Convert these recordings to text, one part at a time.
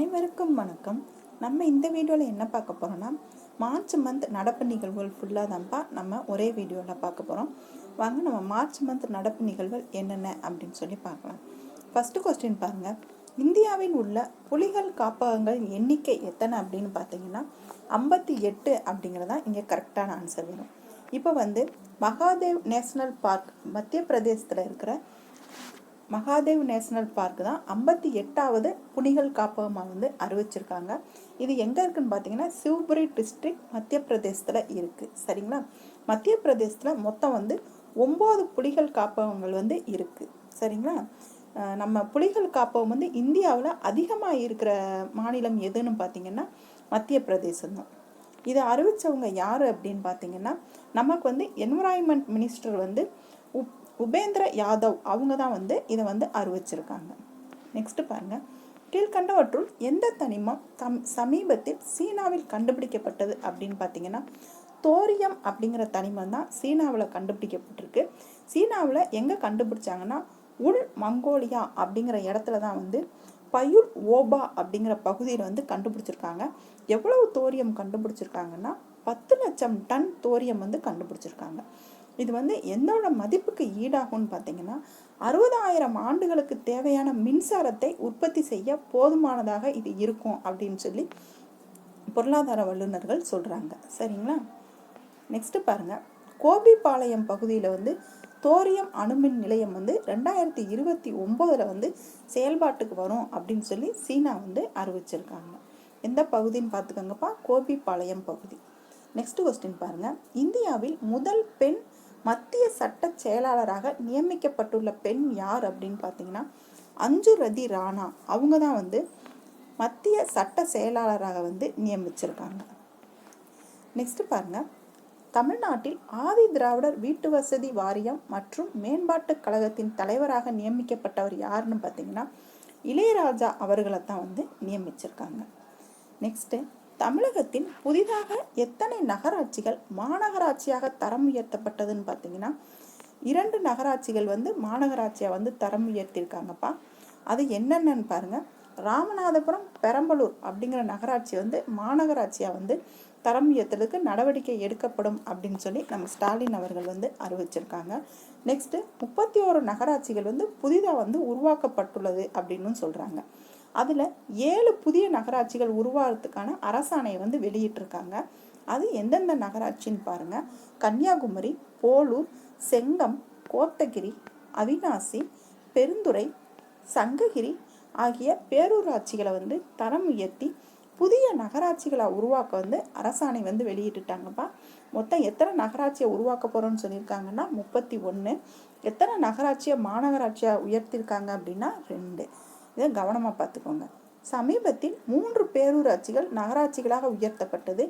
அனைவருக்கும் வணக்கம். நம்ம இந்த வீடியோவில் என்ன பார்க்க போகிறோம்னா மார்ச் மந்த் நடப்பு நிகழ்வுகள் ஃபுல்லாக தான்ப்பா நம்ம ஒரே வீடியோவில் பார்க்க போகிறோம் வாங்க நம்ம மார்ச் மந்த் நடப்பு நிகழ்வுகள் என்னென்ன அப்படின்னு சொல்லி பார்க்கலாம். ஃபஸ்ட்டு கொஸ்டின் பாருங்கள் இந்தியாவில் உள்ள புலிகள் காப்பகங்கள் எண்ணிக்கை எத்தனை அப்படின்னு பார்த்தீங்கன்னா ஐம்பத்தி எட்டு அப்படிங்கிறது தான் இங்கே கரெக்டான ஆன்சர் வரும். இப்போ வந்து மகாதேவ் நேஷ்னல் பார்க் மத்திய பிரதேசத்தில் இருக்கிற மகாதேவ் நேஷனல் பார்க் தான் ஐம்பத்தி எட்டாவது புலிகள் காப்பகமாக வந்து அறிவிச்சிருக்காங்க. இது எங்கே இருக்குன்னு பார்த்தீங்கன்னா சிவபுரி டிஸ்ட்ரிக்ட் மத்திய பிரதேசத்தில் இருக்குது சரிங்களா? மத்திய பிரதேசத்தில் மொத்தம் வந்து ஒம்பது புலிகள் காப்பகங்கள் வந்து இருக்குது சரிங்களா? நம்ம புலிகள் காப்பகம் வந்து இந்தியாவில் அதிகமாக இருக்கிற மாநிலம் எதுன்னு பார்த்தீங்கன்னா மத்திய பிரதேசம் தான். இதை அறிவித்தவங்க யார் அப்படின்னு பார்த்தீங்கன்னா நமக்கு வந்து என்விரான்மெண்ட் மினிஸ்டர் வந்து உபேந்திர யாதவ் அவங்க தான் வந்து இதை வந்து அறிவிச்சிருக்காங்க. நெக்ஸ்ட் பாருங்க. கீழ்கண்டவற்றுள் எந்த தனிமம் தம் சமீபத்தில் சீனாவில் கண்டுபிடிக்கப்பட்டது அப்படின்னு பார்த்தீங்கன்னா தோரியம் அப்படிங்கிற தனிமம் தான் சீனாவில் கண்டுபிடிக்கப்பட்டிருக்கு. சீனாவில் எங்கே கண்டுபிடிச்சாங்கன்னா உள் மங்கோலியா அப்படிங்கிற இடத்துல தான் வந்து பயுல் ஓபா அப்படிங்கிற பகுதியில் வந்து கண்டுபிடிச்சிருக்காங்க. எவ்வளவு தோரியம் கண்டுபிடிச்சிருக்காங்கன்னா பத்து லட்சம் டன் தோரியம் வந்து கண்டுபிடிச்சிருக்காங்க. இது வந்து எந்தோட மதிப்புக்கு ஈடாகும்னு பார்த்தீங்கன்னா அறுபதாயிரம் ஆண்டுகளுக்கு தேவையான மின்சாரத்தை உற்பத்தி செய்ய போதுமானதாக இது இருக்கும் அப்படின்னு சொல்லி பொருளாதார வல்லுநர்கள் சொல்கிறாங்க சரிங்களா? நெக்ஸ்ட்டு பாருங்கள் கோபிப்பாளையம் பகுதியில் வந்து தோரியம் அணுமின் நிலையம் வந்து ரெண்டாயிரத்தி இருபத்தி ஒம்போதில் வந்து செயல்பாட்டுக்கு வரும் அப்படின்னு சொல்லி சீனா வந்து அறிவிச்சிருக்காங்க. எந்த பகுதின்னு பார்த்துக்கோங்கப்பா. கோபிப்பாளையம் பகுதி. நெக்ஸ்ட் கொஸ்டின் பாருங்கள் இந்தியாவில் முதல் பெண் மத்திய சட்ட செயலாளராக நியமிக்கப்பட்டுள்ள பெண் யார் அப்படின்னு பார்த்தீங்கன்னா அஞ்சு ரதி ராணா. அவங்க தான் வந்து மத்திய சட்ட செயலாளராக வந்து நியமிச்சிருக்காங்க. நெக்ஸ்ட் பாருங்க. தமிழ்நாட்டில் ஆதி திராவிடர் வீட்டு வசதி வாரியம் மற்றும் மேம்பாட்டுக் கழகத்தின் தலைவராக நியமிக்கப்பட்டவர் யாருன்னு பார்த்தீங்கன்னா இளையராஜா அவர்களை தான் வந்து நியமிச்சிருக்காங்க. நெக்ஸ்ட்டு தமிழகத்தின் புதிதாக எத்தனை நகராட்சிகள் மாநகராட்சியாக தரம் உயர்த்தப்பட்டதுன்னு பார்த்தீங்கன்னா இரண்டு நகராட்சிகள் வந்து மாநகராட்சியாக வந்து தரம் உயர்த்தியிருக்காங்கப்பா. அது என்னென்னு பாருங்கள் ராமநாதபுரம் பெரம்பலூர் அப்படிங்கிற நகராட்சி வந்து மாநகராட்சியாக வந்து தரம் உயர்த்துறதுக்கு நடவடிக்கை எடுக்கப்படும் அப்படின்னு சொல்லி நம்ம ஸ்டாலின் அவர்கள் வந்து அறிவிச்சிருக்காங்க. நெக்ஸ்ட்டு முப்பத்தி ஓரு நகராட்சிகள் வந்து புதிதாக வந்து உருவாக்கப்பட்டுள்ளது அப்படின்னு சொல்கிறாங்க அதில் ஏழு புதிய நகராட்சிகள் உருவாகிறதுக்கான அரசாணையை வந்து வெளியிட்டிருக்காங்க. அது எந்தெந்த நகராட்சின்னு பாருங்கள் கன்னியாகுமரி போலூர் செங்கம் கோத்தகிரி அவினாசி பெருந்துறை சங்ககிரி ஆகிய பேரூராட்சிகளை வந்து தரம் உயர்த்தி புதிய நகராட்சிகளை உருவாக்க வந்து அரசாணை வந்து வெளியிட்டுட்டாங்கப்பா. மொத்தம் எத்தனை நகராட்சியை உருவாக்க போகிறோம்னு சொல்லியிருக்காங்கன்னா முப்பத்தி ஒன்று எத்தனை நகராட்சியை மாநகராட்சியாக உயர்த்தியிருக்காங்க அப்படின்னா ரெண்டு. இதை கவனமாக பார்த்துக்கோங்க. சமீபத்தில் மூன்று பேரூராட்சிகள் நகராட்சிகளாக உயர்த்தப்பட்டது.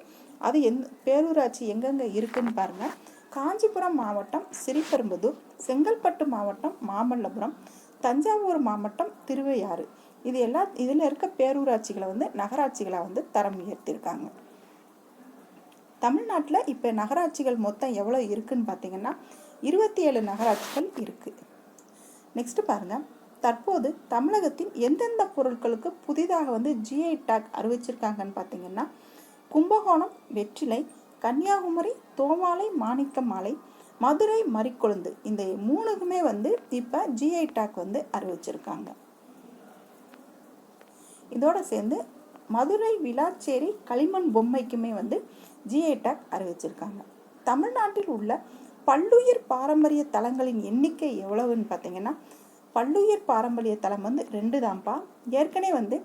அது எந் பேரூராட்சி எங்கெங்கே இருக்குன்னு பாருங்கள் காஞ்சிபுரம் மாவட்டம் சிறிபெரும்புதூர் செங்கல்பட்டு மாவட்டம் மாமல்லபுரம் தஞ்சாவூர் மாவட்டம் திருவையாறு. இது எல்லா இதில் இருக்க பேரூராட்சிகளை வந்து நகராட்சிகளாக வந்து தரம் உயர்த்தியிருக்காங்க. தமிழ்நாட்டில் இப்போ நகராட்சிகள் மொத்தம் எவ்வளோ இருக்குன்னு பார்த்தீங்கன்னா இருபத்தி ஏழு நகராட்சிகள் இருக்குது நெக்ஸ்ட்டு பாருங்கள் தற்போது தமிழகத்தின் எந்தெந்த பொருட்களுக்கு புதிதாக வந்து ஜிஐ டாக் அறிவிச்சிருக்காங்கன்னு பார்த்தீங்கன்னா கும்பகோணம் வெற்றிலை கன்னியாகுமரி தோமாலை மாணிக்க மாலை மதுரை மறிக்கொழுந்து இந்த மூணுக்குமே வந்து இப்போ ஜிஐ டாக் வந்து அறிவிச்சிருக்காங்க. இதோட சேர்ந்து மதுரை விளாச்சேரி களிமண் பொம்மைக்குமே வந்து ஜிஐ டாக் அறிவிச்சிருக்காங்க. தமிழ்நாட்டில் உள்ள பல்லுயிர் பாரம்பரிய தலங்களின் எண்ணிக்கை எவ்வளவுன்னு பார்த்தீங்கன்னா பல்லுயிர் பாரம்பரிய தலம் வந்து ரெண்டு தான்ப்பா ஏற்கனவே வந்து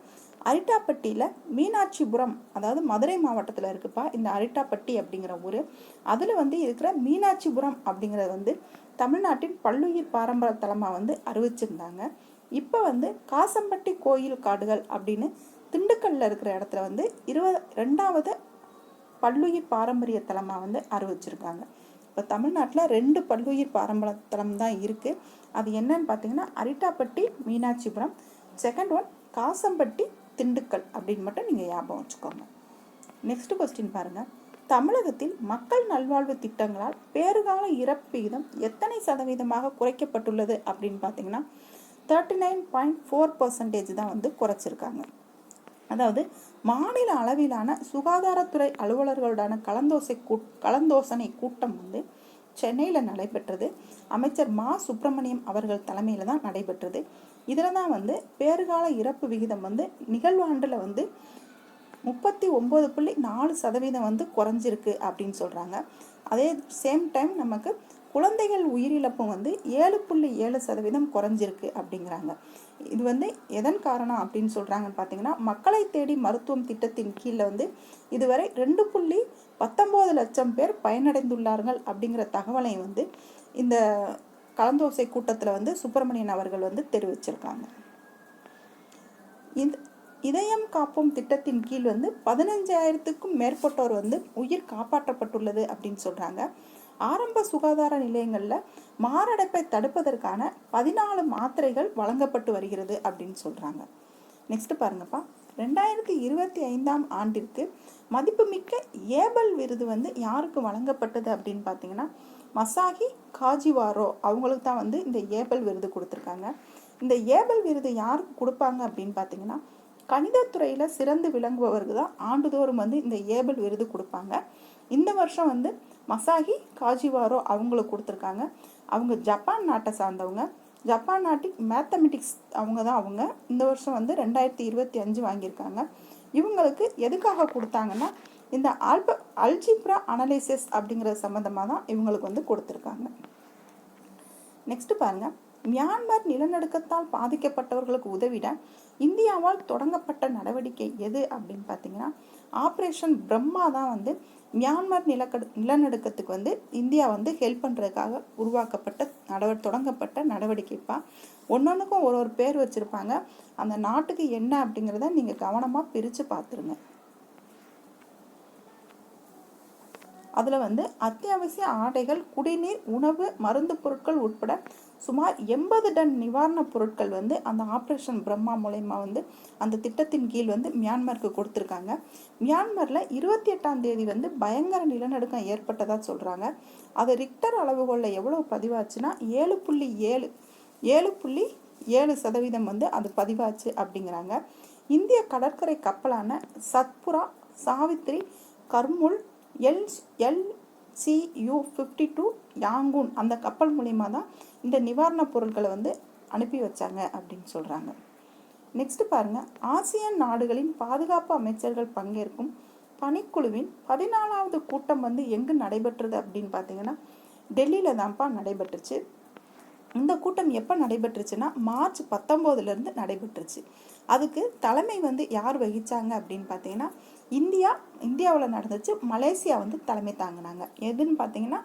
அரிட்டாப்பட்டியில் மீனாட்சிபுரம் அதாவது மதுரை மாவட்டத்தில் இருக்குப்பா இந்த அரிட்டாப்பட்டி அப்படிங்கிற ஊர். அதில் வந்து இருக்கிற மீனாட்சிபுரம் அப்படிங்கிறது வந்து தமிழ்நாட்டின் பல்லுயிர் பாரம்பரிய தலமாக வந்து அறிவிச்சிருந்தாங்க. இப்போ வந்து காசம்பட்டி கோயில் காடுகள் அப்படின்னு திண்டுக்கல்லில் இருக்கிற இடத்துல வந்து இருபது ரெண்டாவது பல்லுயிர் பாரம்பரிய தலமாக வந்து அறிவிச்சிருக்காங்க. இப்போ தமிழ்நாட்டில் ரெண்டு பல்லுயிர் பாரம்பரியத்தலம் தான் இருக்குது அது என்னன்னு பார்த்தீங்கன்னா அரிட்டாப்பட்டி மீனாட்சிபுரம். செகண்ட் ஒன் காசம்பட்டி திண்டுக்கல் அப்படின்னு மட்டும் நீங்கள் ஞாபகம் வச்சுக்கோங்க. நெக்ஸ்ட் கொஸ்டின் பாருங்கள் தமிழகத்தில் மக்கள் நல்வாழ்வு திட்டங்களால் பேறுகால இறப்பு விகிதம் எத்தனை சதவீதமாக குறைக்கப்பட்டுள்ளது அப்படின்னு பார்த்தீங்கன்னா thirty nine point four percentage தான் வந்து குறைச்சிருக்காங்க. அதாவது மாநில அளவிலான சுகாதாரத்துறை அலுவலர்களுடான கலந்தோசை கூ கலந்தோசனை கூட்டம் வந்து சென்னையில் நடைபெற்றது. அமைச்சர் மா. சுப்பிரமணியம் அவர்கள் தலைமையில் தான் நடைபெற்றது. இதில் தான் வந்து பேறுகால இறப்பு விகிதம் வந்து நிகழ்வாண்டில் வந்து முப்பத்தி ஒம்பது புள்ளி நாலு சதவீதம் வந்து குறைஞ்சிருக்கு அப்படின்னு சொல்கிறாங்க அதே சேம் டைம் நமக்கு குழந்தைகள் உயிரிழப்பும் வந்து ஏழு புள்ளி ஏழு சதவீதம் குறைஞ்சிருக்கு அப்படிங்கிறாங்க. இது வந்து எதன் காரணம் அப்படின்னு சொல்கிறாங்கன்னு பார்த்தீங்கன்னா மக்களை தேடி மருத்துவம் திட்டத்தின் கீழே வந்து இதுவரை ரெண்டு புள்ளி பத்தொம்போது லட்சம் பேர் பயனடைந்துள்ளார்கள் அப்படிங்கிற தகவலை வந்து இந்த கலந்தோசை கூட்டத்தில் வந்து சுப்பிரமணியன் அவர்கள் வந்து தெரிவிச்சிருக்காங்க. இந்த இதயம் காப்போம் திட்டத்தின் கீழ் வந்து பதினஞ்சாயிரத்துக்கும் மேற்பட்டோர் வந்து உயிர் காப்பாற்றப்பட்டுள்ளது அப்படின்னு சொல்கிறாங்க ஆரம்ப சுகாதார நிலையங்களில் மாரடைப்பை தடுப்பதற்கான பதினாலு மாத்திரைகள் வழங்கப்பட்டு வருகிறது அப்படின்னு சொல்கிறாங்க நெக்ஸ்ட் பாருங்கப்பா. ரெண்டாயிரத்தி இருபத்தி ஐந்தாம் ஆண்டிற்கு மதிப்புமிக்க ஏபல் விருது வந்து யாருக்கு வழங்கப்பட்டது அப்படின்னு பார்த்தீங்கன்னா மசாகி காஜிவாரோ அவங்களுக்கு தான் வந்து இந்த ஏபல் விருது கொடுத்துருக்காங்க. இந்த ஏபல் விருது யாருக்கு கொடுப்பாங்க அப்படின்னு பார்த்தீங்கன்னா கணிதத்துறையில் சிறந்து விளங்குபவருக்கு தான் ஆண்டுதோறும் வந்து இந்த ஏபல் விருது கொடுப்பாங்க. இந்த வருஷம் வந்து மசாகி காஜிவாரோ அவங்களுக்கு கொடுத்துருக்காங்க. அவங்க ஜப்பான் நாட்டை சார்ந்தவங்க. ஜப்பான் நாட்டிக் மேத்தமெட்டிக்ஸ் அவங்க தான் அவங்க. இந்த வருஷம் வந்து ரெண்டாயிரத்தி இருபத்தி அஞ்சு வாங்கியிருக்காங்க. இவங்களுக்கு எதுக்காக கொடுத்தாங்கன்னா இந்த ஆல்ப அல்ஜிப்ரா அனலைசிஸ் அப்படிங்கிற சம்மந்தமாக தான் இவங்களுக்கு வந்து கொடுத்துருக்காங்க. நெக்ஸ்ட்டு பாருங்கள் மியான்மர் நிலநடுக்கத்தால் பாதிக்கப்பட்டவர்களுக்கு உதவிட இந்தியாவால் தொடங்கப்பட்ட நடவடிக்கை எது அப்படின்னு பார்த்தீங்கன்னா ஆப்ரேஷன் பிரம்மா தான் வந்து மியான்மர் நிலக்கடு நிலநடுக்கத்துக்கு வந்து இந்தியா வந்து ஹெல்ப் பண்ணுறதுக்காக உருவாக்கப்பட்ட நடவ தொடங்கப்பட்ட நடவடிக்கைப்பா ஒன்றொன்றுக்கும் ஒரு ஒரு பேர் வச்சுருப்பாங்க. அந்த நாட்டுக்கு என்ன அப்படிங்கிறத நீங்கள் கவனமாக பிரித்து பார்த்துருங்க அதில் வந்து அத்தியாவசிய ஆடைகள் குடிநீர் உணவு மருந்து பொருட்கள் உட்பட சுமார் எண்பது டன் நிவாரணப் பொருட்கள் வந்து அந்த ஆப்ரேஷன் பிரம்மா மூலயமா வந்து அந்த திட்டத்தின் கீழ் வந்து மியான்மருக்கு கொடுத்துருக்காங்க. மியான்மரில் இருபத்தி எட்டாம் தேதி வந்து பயங்கர நிலநடுக்கம் ஏற்பட்டதாக சொல்கிறாங்க அது ரிக்டர் அளவுகோலில் எவ்வளோ பதிவாச்சுன்னா ஏழு புள்ளி ஏழு ஏழு புள்ளி ஏழு சதவீதம் வந்து அது பதிவாச்சு அப்படிங்கிறாங்க. இந்திய கடற்கரை கப்பலான Satpura Savitri Karmuk L L CU fifty two Yangon அந்த கப்பல் மூலிமா தான் இந்த நிவாரணப் பொருட்களை வந்து அனுப்பி வச்சாங்க அப்படின்னு சொல்கிறாங்க நெக்ஸ்ட்டு பாருங்கள் ஆசியான் நாடுகளின் பாதுகாப்பு அமைச்சர்கள் பங்கேற்கும் பணிக்குழுவின் பதினாலாவது கூட்டம் வந்து எங்கு நடைபெற்றது அப்படின்னு பார்த்தீங்கன்னா டெல்லியில் தான்ப்பா நடைபெற்றுச்சு. இந்த கூட்டம் எப்போ நடைபெற்றுச்சுன்னா மார்ச் பத்தொம்போதுலேருந்து நடைபெற்றுச்சு. அதுக்கு தலைமை வந்து யார் வகித்தாங்க அப்படின்னு பார்த்தீங்கன்னா இந்தியா இந்தியாவில் நடந்துச்சு. மலேசியா வந்து தலைமை தாங்கினாங்க. எதுன்னு பார்த்தீங்கன்னா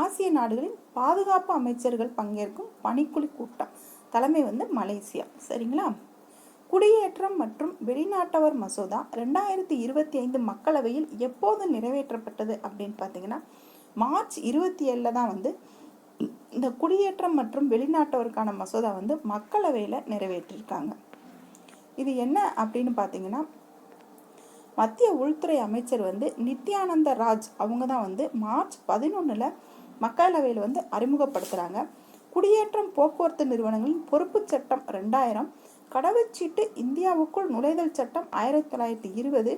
ஆசிய நாடுகளின் பாதுகாப்பு அமைச்சர்கள் பங்கேற்கும் பணிக்குழு கூட்டம். தலைமை வந்து மலேசியா. சரிங்களா? குடியேற்றம் மற்றும் வெளிநாட்டவர் மசோதா ரெண்டாயிரத்தி இருபத்தி ஐந்து மக்களவையில் எப்போது நிறைவேற்றப்பட்டது அப்படின்னு பார்த்தீங்கன்னா மார்ச் இருபத்தி ஏழில் தான் வந்து இந்த குடியேற்றம் மற்றும் வெளிநாட்டவருக்கான மசோதா வந்து மக்களவையில் நிறைவேற்றிருக்காங்க. இது என்ன அப்படின்னு பார்த்தீங்கன்னா மத்திய உள்துறை அமைச்சர் வந்து நித்யானந்த ராஜ் அவங்க தான் வந்து மார்ச் பதினொன்றில் மக்களவையில் வந்து அறிமுகப்படுத்துகிறாங்க குடியேற்றம் போக்குவரத்து நிறுவனங்களின் பொறுப்பு சட்டம் ரெண்டாயிரம் கடவுச்சீட்டு இந்தியாவுக்குள் நுழைதல் சட்டம் ஆயிரத்தி தொள்ளாயிரத்தி இருபது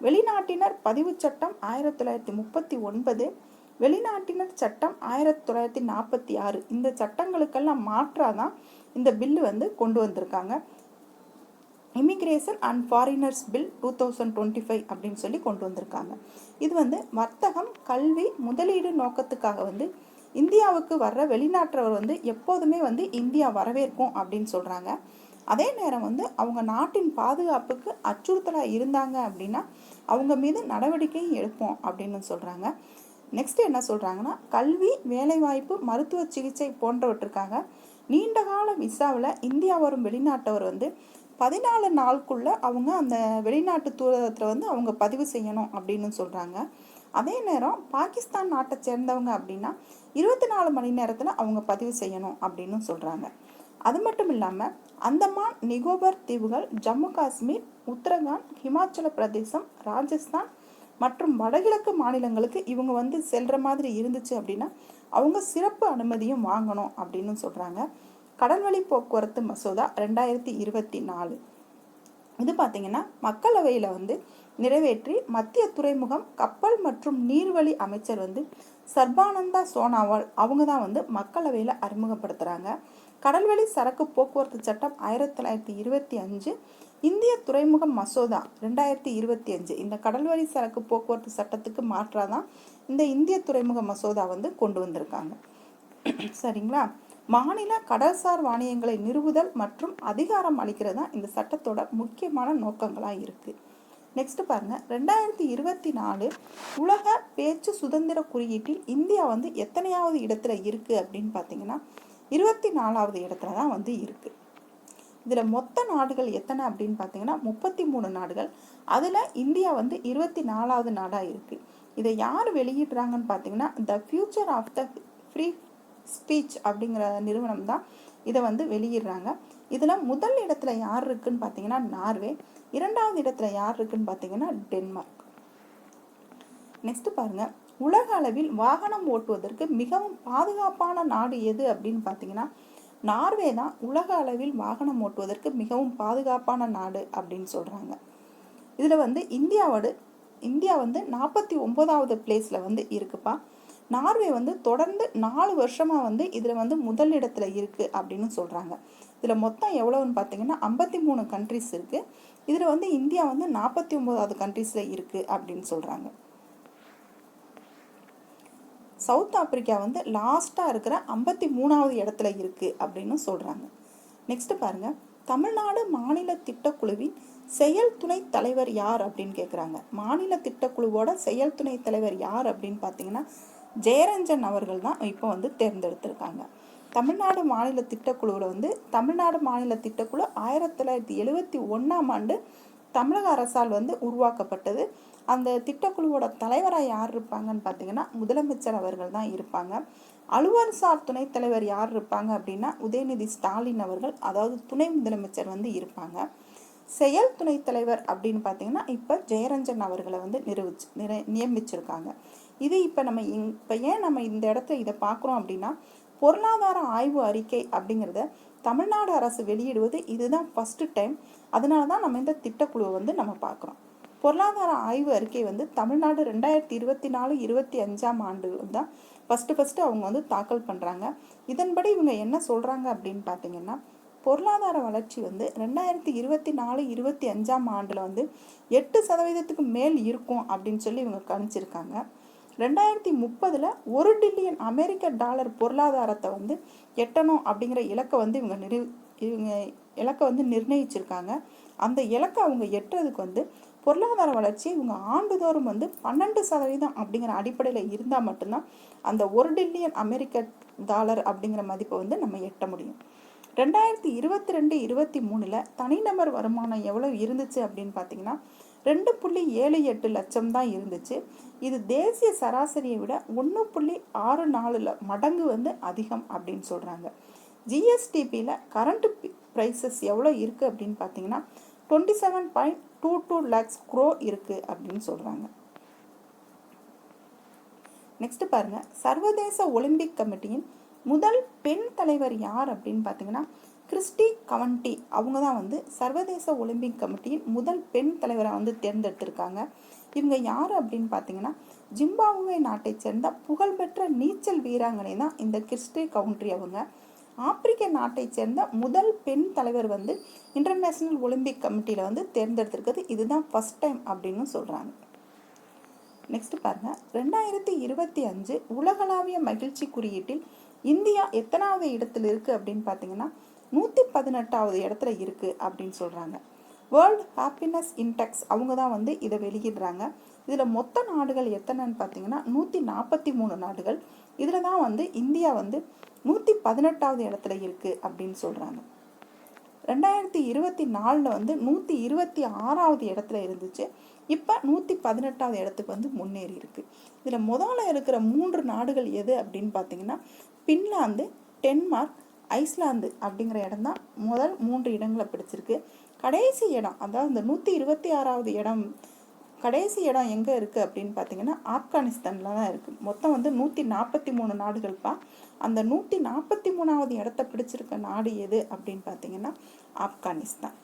வெளிநாட்டினர் பதிவு சட்டம் ஆயிரத்தி தொள்ளாயிரத்தி முப்பத்தி ஒன்பது வெளிநாட்டினர் சட்டம் ஆயிரத்தி தொள்ளாயிரத்தி நாற்பத்தி ஆறு. இந்த சட்டங்களுக்கெல்லாம் மாற்றாக தான் இந்த பில்லு வந்து கொண்டு வந்திருக்காங்க. Immigration and foreigners bill two thousand twenty five அப்படின்னு சொல்லி கொண்டு வந்திருக்காங்க. இது வந்து வர்த்தகம் கல்வி முதலீடு நோக்கத்துக்காக வந்து இந்தியாவுக்கு வர்ற வெளிநாட்டவர் வந்து எப்போதுமே வந்து இந்தியா வரவேற்கும் அப்படின்னு சொல்கிறாங்க அதே நேரம் வந்து அவங்க நாட்டின் பாதுகாப்புக்கு அச்சுறுத்தலாக இருந்தாங்க அப்படின்னா அவங்க மீது நடவடிக்கையும் எடுப்போம் அப்படின்னு சொல்கிறாங்க நெக்ஸ்ட் என்ன சொல்கிறாங்கன்னா கல்வி வேலைவாய்ப்பு மருத்துவ சிகிச்சை போன்றவற்றுக்காக நீண்டகால விசாவில் இந்தியா வரும் வெளிநாட்டவர் வந்து பதினாலு நாளுக்குள்ளே அவங்க அந்த வெளிநாட்டு தூதரத்தில் வந்து அவங்க பதிவு செய்யணும் அப்படின்னு சொல்கிறாங்க அதே நேரம் பாகிஸ்தான் நாட்டை சேர்ந்தவங்க அப்படின்னா இருபத்தி நாலு மணி நேரத்தில் அவங்க பதிவு செய்யணும் அப்படின்னு சொல்கிறாங்க அது மட்டும் இல்லாமல் அந்தமான் நிகோபர் தீவுகள் ஜம்மு காஷ்மீர் உத்தரகாண்ட் ஹிமாச்சல பிரதேசம் ராஜஸ்தான் மற்றும் வடகிழக்கு மாநிலங்களுக்கு இவங்க வந்து செல்கிற மாதிரி இருந்துச்சு அப்படின்னா அவங்க சிறப்பு அனுமதியும் வாங்கணும் அப்படின்னு சொல்கிறாங்க கடல்வழி போக்குவரத்து மசோதா ரெண்டாயிரத்தி இருபத்தி நாலு. இது பார்த்தீங்கன்னா மக்களவையில் வந்து நிறைவேற்றி மத்திய துறைமுகம் கப்பல் மற்றும் நீர்வழி அமைச்சர் வந்து சர்பானந்தா சோனாவால் அவங்க தான் வந்து மக்களவையில் அறிமுகப்படுத்துகிறாங்க கடல்வழி சரக்கு போக்குவரத்து சட்டம் ஆயிரத்தி தொள்ளாயிரத்தி இருபத்தி அஞ்சு இந்திய துறைமுக மசோதா ரெண்டாயிரத்தி இருபத்தி அஞ்சு. இந்த கடல்வழி சரக்கு போக்குவரத்து சட்டத்துக்கு மாற்றாதான் இந்த இந்திய துறைமுக மசோதா வந்து கொண்டு வந்திருக்காங்க. சரிங்களா? மாநில கடல்சார் வாணியங்களை நிறுவுதல் மற்றும் அதிகாரம் அளிக்கிறது தான் இந்த சட்டத்தோட முக்கியமான நோக்கங்களாக இருக்குது நெக்ஸ்ட் பாருங்க. ரெண்டாயிரத்தி இருபத்தி நாலு உலக பேச்சு சுதந்திர குறியீட்டில் இந்தியா வந்து எத்தனையாவது இடத்துல இருக்குது அப்படின்னு பார்த்தீங்கன்னா இருபத்தி நாலாவது இடத்துல தான் வந்து இருக்குது இதில் மொத்த நாடுகள் எத்தனை அப்படின்னு பார்த்தீங்கன்னா முப்பத்தி மூணு நாடுகள். அதில் இந்தியா வந்து இருபத்தி நாலாவது நாடாக இருக்குது இதை யார் வெளியிடுறாங்கன்னு பார்த்தீங்கன்னா the future of the free speech அப்படிங்கிற நிறுவனம் தான் இதை வந்து வெளியிடுறாங்க. இதில் முதல் இடத்துல யார் இருக்குன்னு பார்த்தீங்கன்னா நார்வே. இரண்டாவது இடத்துல யார் இருக்குன்னு பார்த்தீங்கன்னா டென்மார்க். நெக்ஸ்ட் பாருங்க. உலக அளவில் வாகனம் ஓட்டுவதற்கு மிகவும் பாதுகாப்பான நாடு எது அப்படின்னு பார்த்தீங்கன்னா நார்வே தான் உலக அளவில் வாகனம் ஓட்டுவதற்கு மிகவும் பாதுகாப்பான நாடு அப்படின்னு சொல்கிறாங்க இதில் வந்து இந்தியாவோட இந்தியா வந்து நாற்பத்தி ஒம்போதாவது பிளேஸில் வந்து இருக்குப்பா. நார்வே வந்து தொடர்ந்து நாலு வருஷமாக வந்து இதில் வந்து முதல் இடத்துல இருக்குது அப்படின்னு சொல்கிறாங்க இதில் மொத்தம் எவ்வளோன்னு பார்த்தீங்கன்னா ஐம்பத்தி மூணு கண்ட்ரிஸ் இருக்குது இதில் வந்து இந்தியா வந்து நாற்பத்தி ஒம்போதாவது கண்ட்ரீஸில் இருக்குது அப்படின்னு சொல்கிறாங்க சவுத் ஆப்பிரிக்கா வந்து லாஸ்ட்டாக இருக்கிற ஐம்பத்தி மூணாவது இடத்துல இருக்குது அப்படின்னு சொல்கிறாங்க நெக்ஸ்ட் பாருங்கள் தமிழ்நாடு மாநில திட்டக்குழுவின் செயல் துணை தலைவர் யார் அப்படின்னு கேட்குறாங்க மாநில திட்டக்குழுவோட செயல் துணை தலைவர் யார் அப்படின்னு பார்த்தீங்கன்னா ஜெயரஞ்சன் அவர்கள் தான் இப்போ வந்து தேர்ந்தெடுத்திருக்காங்க. தமிழ்நாடு மாநில திட்டக்குழுவில் வந்து தமிழ்நாடு மாநில திட்டக்குழு ஆயிரத்தி தொள்ளாயிரத்தி எழுபத்தி ஒன்றாம் ஆண்டு தமிழக அரசால் வந்து உருவாக்கப்பட்டது. அந்த திட்டக்குழுவோட தலைவராக யார் இருப்பாங்கன்னு பார்த்தீங்கன்னா முதலமைச்சர் அவர்கள் தான் இருப்பாங்க. அலுவல்சார் துணைத் தலைவர் யார் இருப்பாங்க அப்படின்னா உதயநிதி ஸ்டாலின் அவர்கள் அதாவது துணை முதலமைச்சர் வந்து இருப்பாங்க. செயல் துணைத் தலைவர் அப்படின்னு பார்த்தீங்கன்னா இப்போ ஜெயரஞ்சன் அவர்களை வந்து நிரூபிச்சு நிர நியமிச்சிருக்காங்க. இது இப்போ நம்ம இப்போ ஏன் நம்ம இந்த இடத்துல இதை பார்க்குறோம் அப்படின்னா பொருளாதார ஆய்வு அறிக்கை அப்படிங்கிறத தமிழ்நாடு அரசு வெளியிடுவது இதுதான் ஃபஸ்ட்டு டைம் அதனால தான் நம்ம இந்த திட்டக்குழுவை வந்து நம்ம பார்க்குறோம். பொருளாதார ஆய்வு அறிக்கை வந்து தமிழ்நாடு ரெண்டாயிரத்தி இருபத்தி நாலு இருபத்தி அஞ்சாம் ஆண்டு தான் ஃபஸ்ட்டு ஃபஸ்ட்டு அவங்க வந்து தாக்கல் பண்ணுறாங்க இதன்படி இவங்க என்ன சொல்கிறாங்க அப்படின்னு பார்த்தீங்கன்னா பொருளாதார வளர்ச்சி வந்து ரெண்டாயிரத்தி இருபத்தி நாலு இருபத்தி அஞ்சாம் ஆண்டில் வந்து எட்டு சதவீதத்துக்கு மேல் இருக்கும் அப்படின்னு சொல்லி இவங்க கணிச்சிருக்காங்க. ரெண்டாயிரத்தி முப்பதில் ஒரு டில்லியன் அமெரிக்க டாலர் பொருளாதாரத்தை வந்து எட்டணும் அப்படிங்கிற இலக்கை வந்து இவங்க நிறு இவங்க இலக்கை வந்து நிர்ணயிச்சிருக்காங்க. அந்த இலக்கை அவங்க எட்டுறதுக்கு வந்து பொருளாதார வளர்ச்சி இவங்க ஆண்டுதோறும் வந்து பன்னெண்டு சதவீதம் அப்படிங்கிற அடிப்படையில் இருந்தால் மட்டும்தான் அந்த ஒரு டில்லியன் அமெரிக்க டாலர் அப்படிங்கிற மதிப்பை வந்து நம்ம எட்ட முடியும். ரெண்டாயிரத்தி இருபத்தி ரெண்டு இருபத்தி மூணில் தனிநபர் வருமானம் எவ்வளோ இருந்துச்சு அப்படின்னு பார்த்தீங்கன்னா ரெண்டு புள்ளி ஏழு எட்டு லட்சம் தான் இருந்துச்சு. இது தேசிய சராசரியை விட ஒன்று புள்ளி ஆறு நாலுல மடங்கு வந்து அதிகம் அப்படின்னு சொல்கிறாங்க ஜிஎஸ்டிபியில் கரண்ட் ப்ரைஸஸ் எவ்வளோ இருக்குது அப்படின்னு பார்த்தீங்கன்னா twenty seven point two two lakhs crore இருக்குது அப்படின்னு சொல்கிறாங்க நெக்ஸ்ட் பாருங்கள் சர்வதேச ஒலிம்பிக் கமிட்டியின் முதல் பெண் தலைவர் யார் அப்படின்னு பார்த்தீங்கன்னா கிறிஸ்டி கவன்டி அவங்க தான் வந்து சர்வதேச ஒலிம்பிக் கமிட்டியின் முதல் பெண் தலைவரை வந்து தேர்ந்தெடுத்திருக்காங்க. இவங்க யார் அப்படின்னு பார்த்தீங்கன்னா ஜிம்பாபுவே நாட்டை சேர்ந்த புகழ்பெற்ற நீச்சல் வீராங்கனை தான் இந்த கிறிஸ்டி கவுண்ட்ரி அவங்க. ஆப்பிரிக்க நாட்டை சேர்ந்த முதல் பெண் தலைவர் வந்து இன்டர்நேஷ்னல் ஒலிம்பிக் கமிட்டியில் வந்து தேர்ந்தெடுத்திருக்கிறது. இதுதான் ஃபஸ்ட் டைம் அப்படின்னு சொல்கிறாங்க நெக்ஸ்ட் பாருங்கள் ரெண்டாயிரத்தி இருபத்தி அஞ்சு உலகளாவிய மகிழ்ச்சி குறியீட்டில் இந்தியா எத்தனாவது இடத்துல இருக்குது அப்படின்னு பார்த்தீங்கன்னா நூற்றி பதினெட்டாவது இடத்துல இருக்குது அப்படின்னு சொல்கிறாங்க வேர்ல்டு ஹாப்பினஸ் இன்டெக்ஸ் அவங்க தான் வந்து இதை வெளியிடுறாங்க. இதில் மொத்த நாடுகள் எத்தனைன்னு பார்த்தீங்கன்னா நூற்றி நாற்பத்தி மூணு நாடுகள். இதில் தான் வந்து இந்தியா வந்து நூற்றி பதினெட்டாவது இடத்துல இருக்குது அப்படின்னு சொல்கிறாங்க ரெண்டாயிரத்தி இருபத்தி நாலில் வந்து நூற்றி இருபத்தி ஆறாவது இடத்துல இருந்துச்சு. இப்போ நூற்றி பதினெட்டாவது இடத்துக்கு வந்து முன்னேறி இருக்கு. இதில் முதல்ல இருக்கிற மூன்று நாடுகள் எது அப்படின்னு பார்த்தீங்கன்னா பின்லாந்து டென்மார்க் ஐஸ்லாந்து அப்படிங்கிற இடம் தான் முதல் மூன்று இடங்களை பிடிச்சிருக்கு. கடைசி இடம் அதாவது இந்த நூற்றி இருபத்தி ஆறாவது இடம் கடைசி இடம் எங்கே இருக்குது அப்படின்னு பார்த்தீங்கன்னா ஆப்கானிஸ்தானில் தான் இருக்குது மொத்தம் வந்து நூற்றி நாற்பத்தி மூணு நாடுகள்ப்பா. அந்த நூற்றி நாற்பத்தி மூணாவது இடத்த பிடிச்சிருக்க நாடு எது அப்படின்னு பார்த்தீங்கன்னா ஆப்கானிஸ்தான்.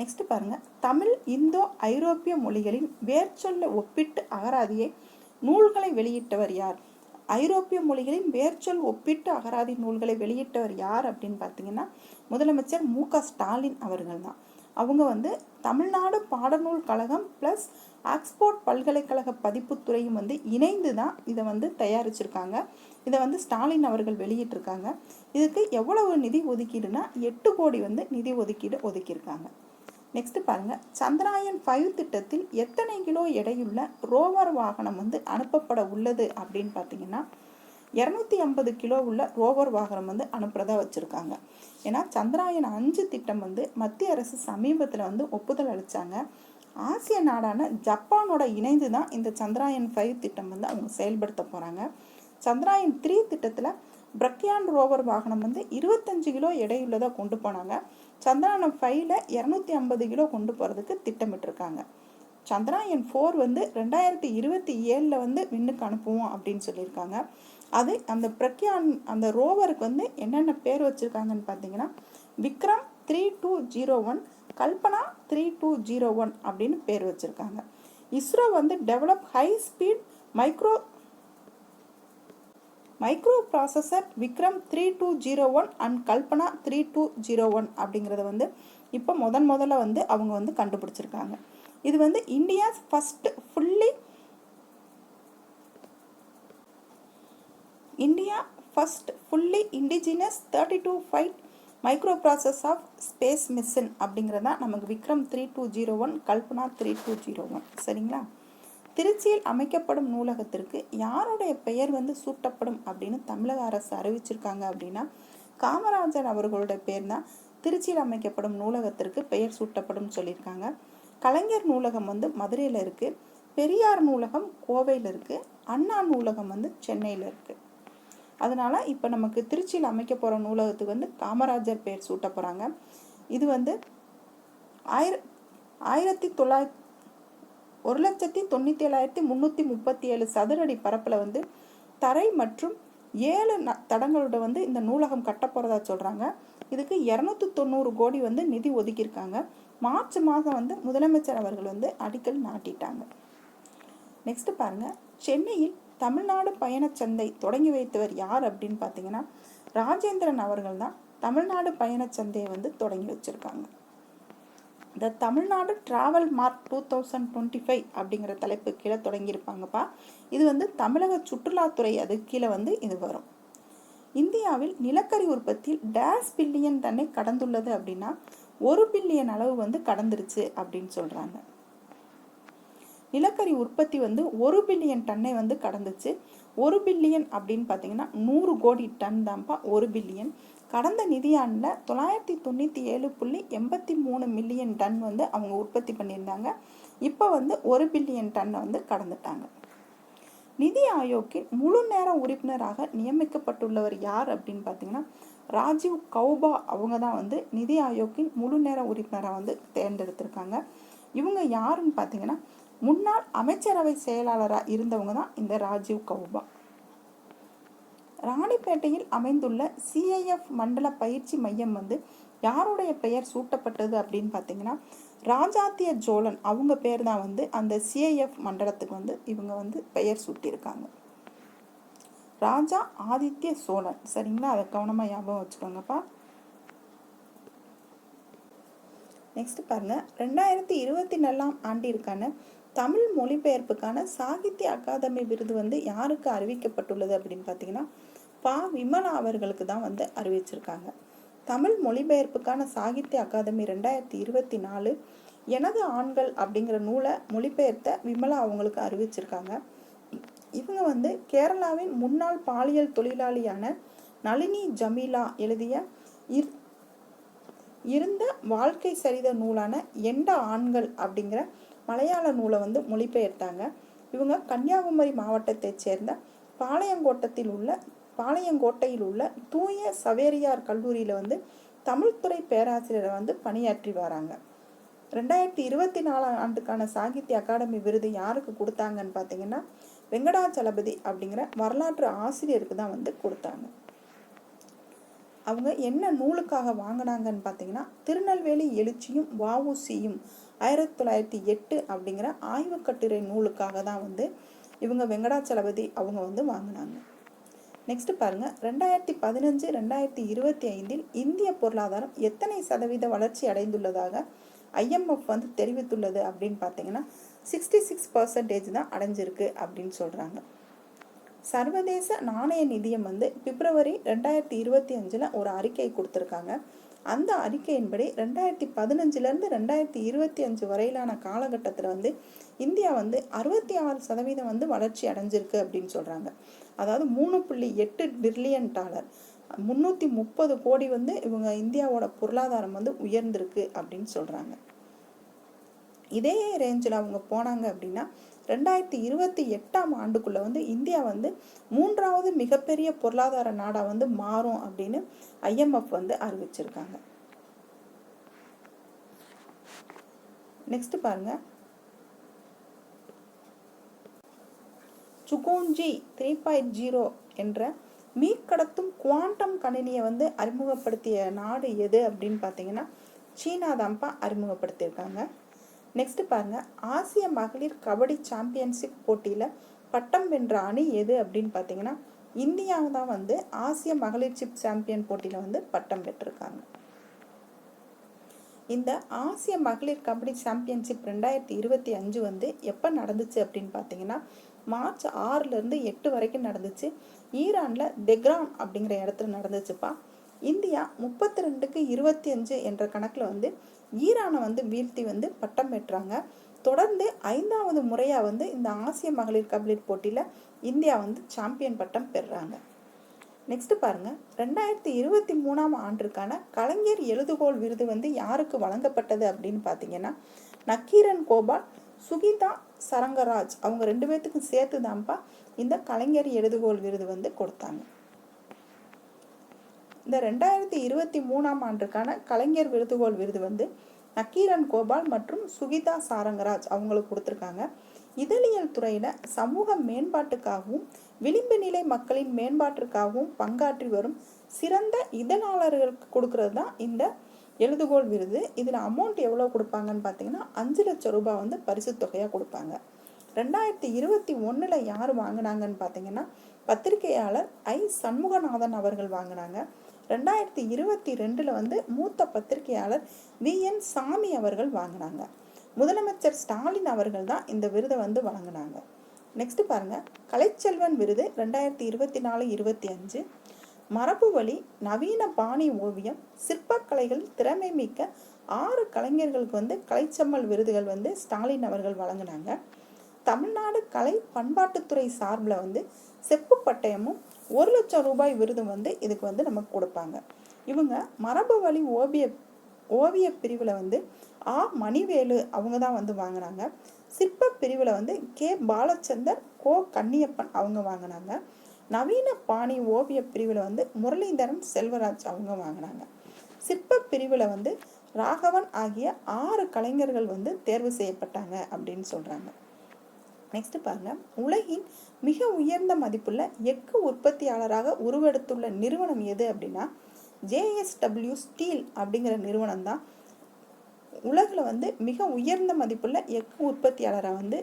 நெக்ஸ்ட் பாருங்க. தமிழ் இந்தோ ஐரோப்பிய மொழிகளின் வேர்ச்சொல்ல ஒப்பிட்டு அகராதியை நூல்களை வெளியிட்டவர் யார்? ஐரோப்பிய மொழிகளின் வேர்ச்சொல் ஒப்பிட்டு அகராதி நூல்களை வெளியிட்டவர் யார் அப்படின்னு பார்த்தீங்கன்னா முதலமைச்சர் மு க. ஸ்டாலின் அவர்கள் தான். அவங்க வந்து தமிழ்நாடு பாடநூல் கழகம் ப்ளஸ் ஆக்ஸ்போர்ட் பல்கலைக்கழக பதிப்புத்துறையும் வந்து இணைந்து தான் இதை வந்து தயாரிச்சிருக்காங்க. இதை வந்து ஸ்டாலின் அவர்கள் வெளியிட்டிருக்காங்க. இதுக்கு எவ்வளவு நிதி ஒதுக்கீடுனா எட்டு கோடி வந்து நிதி ஒதுக்கீடு ஒதுக்கியிருக்காங்க. நெக்ஸ்ட் பாருங்க. சந்திராயன் ஃபைவ் திட்டத்தில் எத்தனை கிலோ எடையுள்ள ரோவர் வாகனம் வந்து அனுப்பப்பட உள்ளது அப்படின்னு பார்த்தீங்கன்னா இரநூத்தி ஐம்பது கிலோ உள்ள ரோவர் வாகனம் வந்து அனுப்புறதா வச்சுருக்காங்க. ஏன்னா சந்திராயன் அஞ்சு திட்டம் வந்து மத்திய அரசு சமீபத்தில் வந்து ஒப்புதல் அளித்தாங்க ஆசிய நாடான ஜப்பானோட இணைந்து தான் இந்த சந்திராயன் ஃபைவ் திட்டம் வந்து அவங்க செயல்படுத்த போகிறாங்க சந்திராயன் த்ரீ திட்டத்தில் பிரக்யான் ரோவர் வாகனம் வந்து இருபத்தஞ்சு கிலோ எடையுள்ளதாக கொண்டு போனாங்க. சந்திராயன் ஃபைவ்ல இரநூத்தி ஐம்பது கிலோ கொண்டு போகிறதுக்கு திட்டமிட்டிருக்காங்க. சந்திராயன் ஃபோர் வந்து ரெண்டாயிரத்தி இருபத்தி ஏழில் வந்து விண்ணுக்கு அனுப்புவோம் அப்படின்னு சொல்லியிருக்காங்க. அது அந்த பிரக்யான் அந்த ரோவருக்கு வந்து என்னென்ன பேர் வச்சுருக்காங்கன்னு பார்த்தீங்கன்னா Vikram three two zero one Kalpana three two zero one அப்படின்னு பேர் வச்சுருக்காங்க. இஸ்ரோ வந்து develop high speed micro micro processor Vikram three two zero one and Kalpana three two zero one அப்படிங்கிறத வந்து இப்போ முதன் முதல்ல வந்து அவங்க வந்து கண்டுபிடிச்சிருக்காங்க. இது வந்து India's first fully India first fully indigenous thirty two five micro process of space mission அப்படிங்கிறதா நமக்கு Vikram three two zero one Kalpana three two zero one சரிங்களா? திருச்சியில் அமைக்கப்படும் நூலகத்திற்கு யாருடைய பெயர் வந்து சூட்டப்படும் அப்படின்னு தமிழக அரசு அறிவிச்சிருக்காங்க அப்படின்னா காமராஜர் அவர்களுடைய பேர் தான் திருச்சியில் அமைக்கப்படும் நூலகத்திற்கு பெயர் சூட்டப்படும் சொல்லியிருக்காங்க. கலைஞர் நூலகம் வந்து மதுரையில் இருக்குது பெரியார் நூலகம் கோவையில் இருக்குது அண்ணா நூலகம் வந்து சென்னையில் இருக்குது அதனால் இப்போ நமக்கு திருச்சியில் அமைக்க போகிற நூலகத்துக்கு வந்து காமராஜர் பெயர் சூட்ட போகிறாங்க இது வந்து ஆயிர ஆயிரத்தி தொள்ளாயிரத்தி ஒரு லட்சத்தி தொண்ணூற்றி ஏழாயிரத்தி முந்நூற்றி முப்பத்தி ஏழு சதுரடி பரப்பில் வந்து தரை மற்றும் ஏழு ந தடங்களோட வந்து இந்த நூலகம் கட்ட போகிறதா சொல்கிறாங்க இதுக்கு இரநூத்தி தொண்ணூறு கோடி வந்து நிதி ஒதுக்கியிருக்காங்க. மார்ச் மாதம் வந்து முதலமைச்சர் அவர்கள் வந்து அடிக்கல் நாட்டிட்டாங்க. நெக்ஸ்ட் பாருங்க. சென்னையில் தமிழ்நாடு பயணச்சந்தை தொடங்கி வைத்தவர் யார் அப்படின்னு பார்த்தீங்கன்னா ராஜேந்திரன் அவர்கள் தான் தமிழ்நாடு பயணச்சந்தையை வந்து தொடங்கி வச்சுருக்காங்க. The Tamil Nadu travel mark two thousand twenty five அப்படிங்கிற தலைப்பு கீழே தொடங்கியிருப்பாங்கப்பா. இது வந்து தமிழக சுற்றுலாத்துறை அது கீழே வந்து இது வரும். இந்தியாவில் நிலக்கரி உற்பத்தியில் டேஸ் பில்லியன் தன்னை கடந்துள்ளது அப்படின்னா ஒரு பில்லியன் அளவு வந்து கடந்துருச்சு அப்படின்னு சொல்கிறாங்க நிலக்கரி உற்பத்தி வந்து ஒரு பில்லியன் டன்னை வந்து கடந்துச்சு. ஒரு பில்லியன் அப்படின்னு பார்த்தீங்கன்னா நூறு கோடி டன் தான்ப்பா ஒரு பில்லியன் கடந்த நிதியாண்டில் தொள்ளாயிரத்தி தொண்ணூற்றி ஏழு புள்ளி எண்பத்தி மூணு மில்லியன் டன் வந்து அவங்க உற்பத்தி பண்ணியிருந்தாங்க. இப்போ வந்து ஒரு பில்லியன் டன்னை வந்து கடந்துட்டாங்க. நிதி ஆயோக்கின் முழு நேர உறுப்பினராக நியமிக்கப்பட்டுள்ளவர் யார் அப்படின்னு பார்த்தீங்கன்னா ராஜீவ் கௌபா அவங்க தான் வந்து நிதி ஆயோக்கின் முழு நேர உறுப்பினராக வந்து தேர்ந்தெடுத்திருக்காங்க. இவங்க யாருன்னு பார்த்தீங்கன்னா முன்னாள் அமைச்சரவை செயலாளராக இருந்தவங்க தான் இந்த ராஜீவ் கௌபா. ராணிப்பேட்டையில் அமைந்துள்ள சிஐஎஃப் மண்டல பயிற்சி மையம் வந்து யாருடைய பெயர் சூட்டப்பட்டது அப்படின்னு பார்த்தீங்கன்னா ராஜாத்திய ஜோலன் அவங்க பேர் தான் வந்து அந்த சிஐஎஃப் மண்டலத்துக்கு வந்து இவங்க வந்து பெயர் சூட்டியிருக்காங்க. ராஜா ஆதித்ய சோழன். சரிங்களா? அதை கவனமாக ஞாபகம் வச்சுக்கோங்கப்பா. நெக்ஸ்ட் பாருங்கள் ரெண்டாயிரத்தி இருபத்தி நாலாம் ஆண்டிற்கான தமிழ் மொழிபெயர்ப்புக்கான சாகித்ய அகாதமி விருது வந்து யாருக்கு அறிவிக்கப்பட்டுள்ளது அப்படின்னு பார்த்தீங்கன்னா பா. விமலா அவர்களுக்கு தான் வந்து அறிவிச்சிருக்காங்க. தமிழ் மொழிபெயர்ப்புக்கான சாகித்ய அகாதமி ரெண்டாயிரத்தி இருபத்தி நாலு எனது ஆண்கள் அப்படிங்கிற நூலை மொழிபெயர்த்த விமலா அவங்களுக்கு அறிவிச்சிருக்காங்க. இவங்க வந்து கேரளாவின் முன்னாள் பாலியல் தொழிலாளியான நளினி ஜமீலா எழுதிய இர் இருந்த வாழ்க்கை சரித நூலான எண்ட ஆண்கள் அப்படிங்கிற மலையாள நூலை வந்து மொழிபெயர்த்தாங்க. இவங்க கன்னியாகுமரி மாவட்டத்தைச் சேர்ந்த பாளையங்கோட்டத்தில் உள்ள பாளையங்கோட்டையில் உள்ள தூய சவேரியார் கல்லூரியில் வந்து தமிழ்துறை பேராசிரியரை வந்து பணியாற்றி வராங்க. ரெண்டாயிரத்தி இருபத்தி நாலாம் ஆண்டுக்கான சாகித்ய அகாடமி விருது யாருக்கு கொடுத்தாங்கன்னு பார்த்தீங்கன்னா வெங்கடாச்சலபதி அப்படிங்கிற வரலாற்று ஆசிரியருக்கு தான் வந்து கொடுத்தாங்க. அவங்க என்ன நூலுக்காக வாங்கினாங்கன்னு பார்த்தீங்கன்னா திருநெல்வேலி எழுச்சியும் வஉசியும் ஆயிரத்தி தொள்ளாயிரத்தி எட்டு அப்படிங்கிற ஆய்வுக்கட்டுரை நூலுக்காக தான் வந்து இவங்க வெங்கடாச்சலபதி அவங்க வந்து வாங்கினாங்க. நெக்ஸ்ட் பாருங்க. ரெண்டாயிரத்தி பதினஞ்சு ரெண்டாயிரத்தி இருபத்தி ஐந்தில் இந்திய பொருளாதாரம் எத்தனை சதவீத வளர்ச்சி அடைந்துள்ளதாக ஐஎம்எஃப் வந்து தெரிவித்துள்ளது அப்படின்னு பார்த்தீங்கன்னா சிக்ஸ்டி சிக்ஸ் பர்சன்டேஜ் தான் அடைஞ்சிருக்கு அப்படின்னு சொல்கிறாங்க சர்வதேச நாணய நிதியம் வந்து பிப்ரவரி ரெண்டாயிரத்தி இருபத்தி அஞ்சில் ஒரு அறிக்கை கொடுத்துருக்காங்க. அந்த அறிக்கையின்படி ரெண்டாயிரத்தி பதினஞ்சுலேருந்து ரெண்டாயிரத்தி இருபத்தி அஞ்சு வரையிலான காலகட்டத்தில் வந்து இந்தியா வந்து அறுபத்தி ஆறு சதவீதம் வந்து வளர்ச்சி அடைஞ்சிருக்கு அப்படின்னு சொல்கிறாங்க அதாவது மூணு புள்ளி எட்டு பில்லியன் டாலர் முந்நூற்றி முப்பது கோடி வந்து இவங்க இந்தியாவோட பொருளாதாரம் வந்து உயர்ந்திருக்கு அப்படின்னு சொல்கிறாங்க இதே ரேஞ்சில் அவங்க போனாங்க அப்படின்னா ரெண்டாயிரத்தி இருபத்தி எட்டாம் ஆண்டுக்குள்ளே வந்து இந்தியா வந்து மூன்றாவது மிகப்பெரிய பொருளாதார நாடாக வந்து மாறும் அப்படின்னு ஐஎம்எஃப் வந்து அறிவிச்சிருக்காங்க. நெக்ஸ்ட் பாருங்க. சுகோன்ஜி த்ரீ பாயிண்ட் ஜீரோ என்ற மீக்கடத்தும் குவாண்டம் கணினியை வந்து அறிமுகப்படுத்திய நாடு எது அப்படின்னு பார்த்தீங்கன்னா சீனா தான்ப்பா அறிமுகப்படுத்தியிருக்காங்க. நெக்ஸ்ட் பாருங்க. ஆசிய மகளிர் கபடி சாம்பியன்ஷிப் போட்டியில் பட்டம் வென்ற அணி எது அப்படின்னு பார்த்தீங்கன்னா இந்தியா தான் வந்து ஆசிய மகளிர் சிப் சாம்பியன் போட்டியில் வந்து பட்டம் பெற்றிருக்காங்க. இந்த ஆசிய மகளிர் கபடி சாம்பியன்ஷிப் ரெண்டாயிரத்தி இருபத்தி அஞ்சு வந்து எப்போ நடந்துச்சு அப்படின்னு பார்த்தீங்கன்னா மார்ச் ஆறுலேருந்து எட்டு வரைக்கும் நடந்துச்சு. ஈரானில் தெக்ரான் அப்படிங்கிற இடத்துல நடந்துச்சுப்பா. இந்தியா முப்பத்தி ரெண்டுக்கு இருபத்தி அஞ்சு என்ற கணக்கில் வந்து ஈரானை வந்து வீழ்த்தி வந்து பட்டம் பெற்றாங்க. தொடர்ந்து ஐந்தாவது முறையாக வந்து இந்த ஆசிய மகளிர் கபடி போட்டியில் இந்தியா வந்து சாம்பியன் பட்டம் பெறுறாங்க நெக்ஸ்ட் பாருங்க. ரெண்டாயிரத்தி இருபத்தி மூணாம் ஆண்டிற்கான கலைஞர் எழுதுகோள் விருது வந்து யாருக்கு வழங்கப்பட்டது அப்படின்னு பார்த்தீங்கன்னா நக்கீரன் கோபால் சுகிதா சரங்கராஜ். அவங்க ரெண்டு பேர்த்துக்கும் சேர்த்து தான்ப்பா இந்த கலைஞர் எழுதுகோள் விருது வந்து கொடுத்தாங்க. இந்த ரெண்டாயிரத்தி இருபத்தி மூணாம் ஆண்டுக்கான கலைஞர் விருதுகோள் விருது வந்து நக்கீரன் கோபால் மற்றும் சுகிதா சாரங்கராஜ் அவங்களுக்கு கொடுத்துருக்காங்க. இதழியல் துறையில் சமூக மேம்பாட்டுக்காகவும் விளிம்பு நிலை மக்களின் மேம்பாட்டிற்காகவும் பங்காற்றி வரும் சிறந்த இதழாளர்களுக்கு கொடுக்கறது தான் இந்த எழுதுகோள் விருது. இதில் அமௌண்ட் எவ்வளோ கொடுப்பாங்கன்னு பார்த்தீங்கன்னா அஞ்சு லட்சம் ரூபாய் வந்து பரிசு தொகையாக கொடுப்பாங்க. ரெண்டாயிரத்தி இருபத்தி ஒன்றில் யார் வாங்கினாங்கன்னு பார்த்தீங்கன்னா பத்திரிகையாளர் ஐ சண்முகநாதன் அவர்கள் வாங்கினாங்க. ரெண்டாயிரத்தி இருபத்தி ரெண்டில் வந்து மூத்த பத்திரிகையாளர் வி. என். சாமி அவர்கள் வாங்கினாங்க. முதலமைச்சர் ஸ்டாலின் அவர்கள் தான் இந்த விருதை வந்து வழங்கினாங்க. நெக்ஸ்ட் பாருங்க. கலைச்செல்வன் விருது ரெண்டாயிரத்தி இருபத்தி நாலு இருபத்தி அஞ்சு. மரபு வழி நவீன பாணி ஓவியம் சிற்பக்கலைகள் திறமை மிக்க ஆறு கலைஞர்களுக்கு வந்து கலைச்செம்மல் விருதுகள் வந்து ஸ்டாலின் அவர்கள் வழங்கினாங்க. தமிழ்நாடு கலை பண்பாட்டுத்துறை சார்பில் வந்து செப்பு பட்டயமும் ஒரு லட்சம் ரூபாய் விருது வந்து இதுக்கு வந்து நமக்கு கொடுப்பாங்க. இவங்க மரபு வழி ஓவிய ஓவிய பிரிவில் வந்து ஆ. மணிவேலு அவங்க தான் வந்து வாங்கினாங்க. சிற்ப பிரிவில் வந்து கே. பாலச்சந்தர் கோ. கன்னியப்பன் அவங்க வாங்கினாங்க. நவீன பாணி ஓவிய பிரிவில் வந்து முரளிதரன் செல்வராஜ் அவங்க வாங்கினாங்க. சிற்ப பிரிவில் வந்து ராகவன் ஆகிய ஆறு கலைஞர்கள் வந்து தேர்வு செய்யப்பட்டாங்க அப்படின்னு சொல்கிறாங்க நெக்ஸ்ட் பாருங்க. உலகின் மிக உயர்ந்த மதிப்புள்ள எஃகு உற்பத்தியாளராக உருவெடுத்துள்ள நிறுவனம் எது அப்படின்னா ஜேஎஸ்டபிள்யூ ஸ்டீல் அப்படிங்கிற நிறுவனம் தான் உலகில் வந்து மிக உயர்ந்த மதிப்புள்ள எஃகு உற்பத்தியாளராக வந்து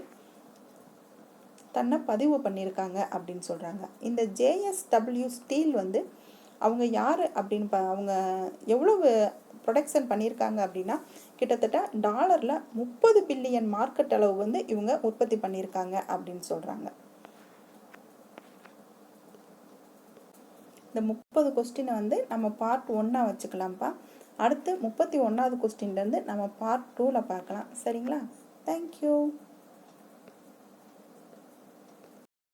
தன்னை பதிவு பண்ணியிருக்காங்க அப்படின்னு சொல்கிறாங்க இந்த ஜேஎஸ்டபிள்யூ ஸ்டீல் வந்து அவங்க யார் அப்படின்னு அவங்க எவ்வளவு ப்ரொடக்ஷன் பண்ணியிருக்காங்க அப்படின்னா கிட்டத்தட்ட டாலரில் முப்பது பில்லியன் மார்க்கெட் அளவு வந்து இவங்க உற்பத்தி பண்ணியிருக்காங்க அப்படின்னு சொல்கிறாங்க இந்த முப்பது கொஸ்டினை வந்து நம்ம பார்ட் ஒன்னாக வச்சுக்கலாம்ப்பா. அடுத்து முப்பத்தி ஒன்றாவது கொஸ்டின்லேருந்து நம்ம பார்ட் டூவில் பார்க்கலாம். சரிங்களா? தேங்க்யூ